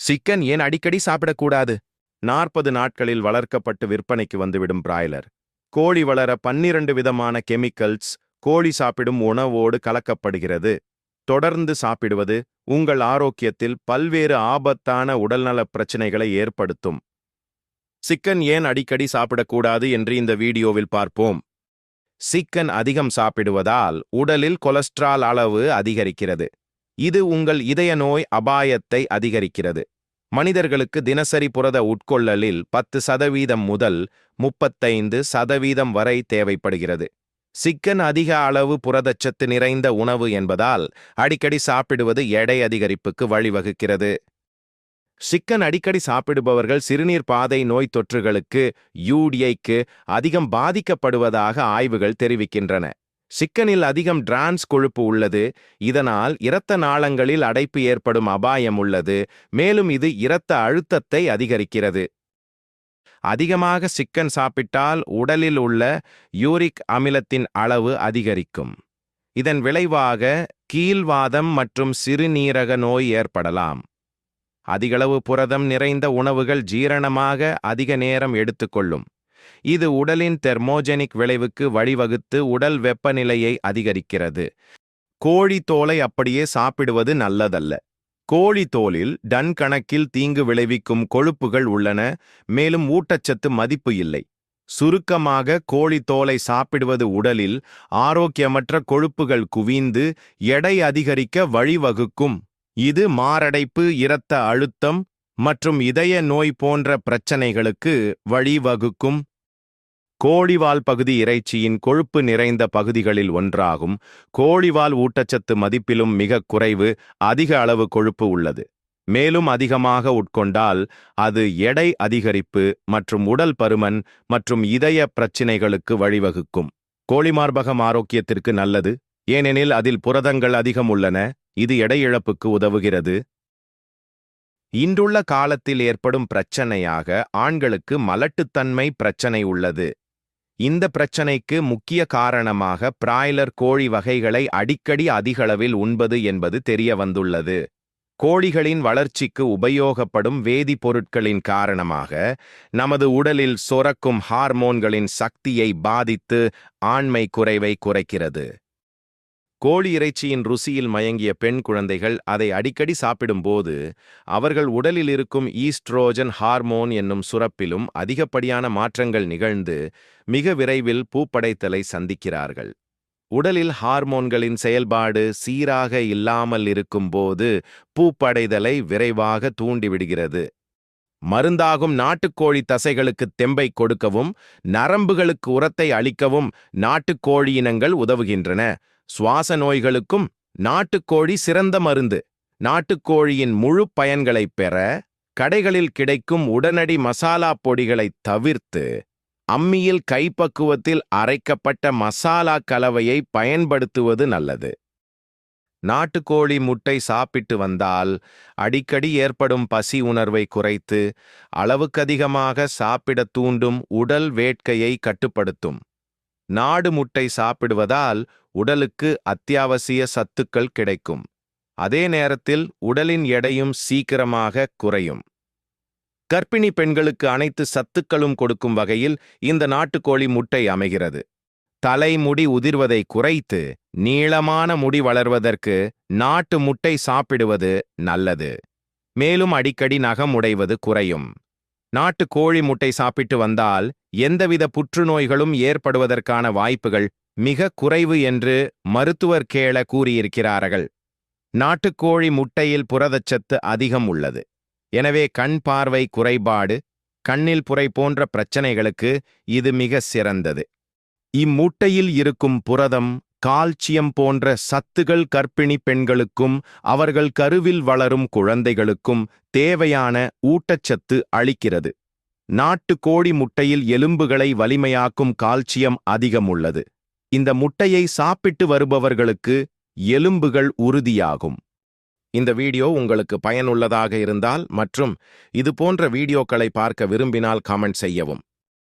Chicken ஏன் அடிக்கடி சாப்பிடக்கூடாது? நாற்பது நாட்களில் வளர்க்கப்பட்டு விற்பனைக்கு வந்துவிடும் பிராய்லர். கோழி வளர பன்னிரண்டு விதமான கெமிக்கல்ஸ் கோழி சாப்பிடும் உணவோடு கலக்கப்படுகிறது. தொடர்ந்து சாப்பிடுவது உங்கள் ஆரோக்கியத்தில் பல்வேறு ஆபத்தான உடல்நலப் பிரச்சினைகளை ஏற்படுத்தும். சிக்கன் ஏன் அடிக்கடி சாப்பிடக்கூடாது என்று இந்த வீடியோவில் பார்ப்போம். சிக்கன் அதிகம் சாப்பிடுவதால் உடலில் கொலஸ்ட்ரால் அளவு அதிகரிக்கிறது. இது உங்கள் இதய நோய் அபாயத்தை அதிகரிக்கிறது. மனிதர்களுக்கு தினசரி புரத உட்கொள்ளலில் பத்து சதவீதம் முதல் முப்பத்தைந்து சதவீதம் வரை தேவைப்படுகிறது. சிக்கன் அதிக அளவு புரதச்சத்து நிறைந்த உணவு என்பதால் அடிக்கடி சாப்பிடுவது எடை அதிகரிப்புக்கு வழிவகுக்கிறது. சிக்கன் அடிக்கடி சாப்பிடுபவர்கள் சிறுநீர் பாதை நோய் தொற்றுகளுக்கு யூடிஐக்கு அதிகம் பாதிக்கப்படுவதாக ஆய்வுகள் தெரிவிக்கின்றன. சிக்கனில் அதிகம் டிரான்ஸ் கொழுப்பு உள்ளது. இதனால் இரத்த நாளங்களில் அடைப்பு ஏற்படும் அபாயம் உள்ளது. மேலும் இது இரத்த அழுத்தத்தை அதிகரிக்கிறது. அதிகமாக சிக்கன் சாப்பிட்டால் உடலில் உள்ள யூரிக் அமிலத்தின் அளவு அதிகரிக்கும். இதன் விளைவாக கீழ்வாதம் மற்றும் சிறுநீரக நோய் ஏற்படலாம். அதிகளவு புரதம் நிறைந்த உணவுகள் ஜீரணமாக அதிக நேரம் எடுத்துக்கொள்ளும். இது உடலின் தெர்மோஜெனிக் விளைவுக்கு வழிவகுத்து உடல் வெப்பநிலையை அதிகரிக்கிறது. கோழி தோலை அப்படியே சாப்பிடுவது நல்லதல்ல. கோழி தோலில் டன் கணக்கில் தீங்கு விளைவிக்கும் கொழுப்புகள் உள்ளன மேலும் ஊட்டச்சத்து மதிப்பு இல்லை. சுருக்கமாக கோழி தோலை சாப்பிடுவது உடலில் ஆரோக்கியமற்ற கொழுப்புகள் குவிந்து எடை அதிகரிக்க வழிவகுக்கும். இது மாரடைப்பு இரத்த அழுத்தம் மற்றும் இதய நோய் போன்ற பிரச்சனைகளுக்கு வழிவகுக்கும். கோழிவால் பகுதி இறைச்சியின் கொழுப்பு நிறைந்த பகுதிகளில் ஒன்றாகும். கோழிவால் ஊட்டச்சத்து மதிப்பிலும் மிக குறைவு அதிக அளவு கொழுப்பு உள்ளது. மேலும் அதிகமாக உட்கொண்டால் அது எடை அதிகரிப்பு மற்றும் உடல் பருமன் மற்றும் இதய பிரச்சினைகளுக்கு வழிவகுக்கும். கோழிமார்பகம் ஆரோக்கியத்திற்கு நல்லது. ஏனெனில் அதில் புரதங்கள் அதிகம் உள்ளன. இது எடை இழப்புக்கு உதவுகிறது. இன்றுள்ள காலத்தில் ஏற்படும் பிரச்சனையாக ஆண்களுக்கு மலட்டுத்தன்மை பிரச்சனை உள்ளது. இந்த பிரச்சனைக்கு முக்கிய காரணமாக பிராய்லர் கோழி வகைகளை அடிக்கடி அதிகளவில் உண்பது என்பது தெரிய வந்துள்ளது கோழிகளின் வளர்ச்சிக்கு உபயோகப்படும் வேதிப்பொருட்களின் காரணமாக நமது உடலில் சொரக்கும் ஹார்மோன்களின் சக்தியை பாதித்து ஆண்மை குறைவை குறைக்கிறது. கோழி இறைச்சியின் ருசியில் மயங்கிய பெண் குழந்தைகள் அதை அடிக்கடி சாப்பிடும்போது அவர்கள் உடலில் இருக்கும் ஈஸ்ட்ரோஜன் ஹார்மோன் என்னும் சுரப்பிலும் அதிகப்படியான மாற்றங்கள் நிகழ்ந்து மிக விரைவில் பூப்படைத்தலை சந்திக்கிறார்கள். உடலில் ஹார்மோன்களின் செயல்பாடு சீராக இல்லாமல் இருக்கும்போது பூப்படைதலை விரைவாக தூண்டிவிடுகிறது. மருந்தாகும் நாட்டுக்கோழி தசைகளுக்கு தெம்பை கொடுக்கவும் நரம்புகளுக்கு உரத்தை அளிக்கவும் நாட்டுக்கோழி இனங்கள் உதவுகின்றன. சுவாச நோய்களுக்கும் நாட்டுக்கோழி சிறந்த மருந்து. நாட்டுக்கோழியின் முழு பயன்களைப் பெற கடைகளில் கிடைக்கும் உடனடி மசாலா பொடிகளை தவிர்த்து அம்மியில் கைப்பக்குவத்தில் அரைக்கப்பட்ட மசாலா கலவையை பயன்படுத்துவது நல்லது. நாட்டுக்கோழி முட்டை சாப்பிட்டு வந்தால் அடிக்கடி ஏற்படும் பசி உணர்வை குறைத்து அளவுக்கதிகமாக சாப்பிடத் தூண்டும் உடல் வேட்கையை கட்டுப்படுத்தும். நாடு முட்டை சாப்பிடுவதால் உடலுக்கு அத்தியாவசிய சத்துக்கள் கிடைக்கும். அதே நேரத்தில் உடலின் எடையும் சீக்கிரமாக குறையும். கர்ப்பிணி பெண்களுக்கு அனைத்து சத்துக்களும் கொடுக்கும் வகையில் இந்த நாட்டுக்கோழி முட்டை அமைகிறது. தலைமுடி உதிர்வதை குறைத்து நீளமான முடி வளர்வதற்கு நாட்டு முட்டை சாப்பிடுவது நல்லது. மேலும் அடிக்கடி நகம் உடைவது குறையும். நாட்டு கோழி முட்டை சாப்பிட்டு வந்தால் எந்தவித புற்றுநோய்களும் ஏற்படுவதற்கான வாய்ப்புகள் மிக குறைவு என்று மருத்துவர் கேள கூறியிருக்கிறார்கள். நாட்டுக்கோழி முட்டையில் புரதச்சத்து அதிகம் உள்ளது. எனவே கண் பார்வை குறைபாடு கண்ணில் புரை போன்ற பிரச்சனைகளுக்கு இது மிக சிறந்தது. இம்முட்டையில் இருக்கும் புரதம் கால்சியம் போன்ற சத்துகள் கர்ப்பிணி பெண்களுக்கும் அவர்கள் கருவில் வளரும் குழந்தைகளுக்கும் தேவையான ஊட்டச்சத்து அளிக்கிறது. நாட்டு கோழி முட்டையில் எலும்புகளை வலிமையாக்கும் கால்சியம் அதிகம் உள்ளது. இந்த முட்டையை சாப்பிட்டு வருபவர்களுக்கு எலும்புகள் உறுதியாகும். இந்த வீடியோ உங்களுக்கு பயனுள்ளதாக இருந்தால் மற்றும் இது போன்ற வீடியோக்களை பார்க்க விரும்பினால் கமெண்ட் செய்யவும்.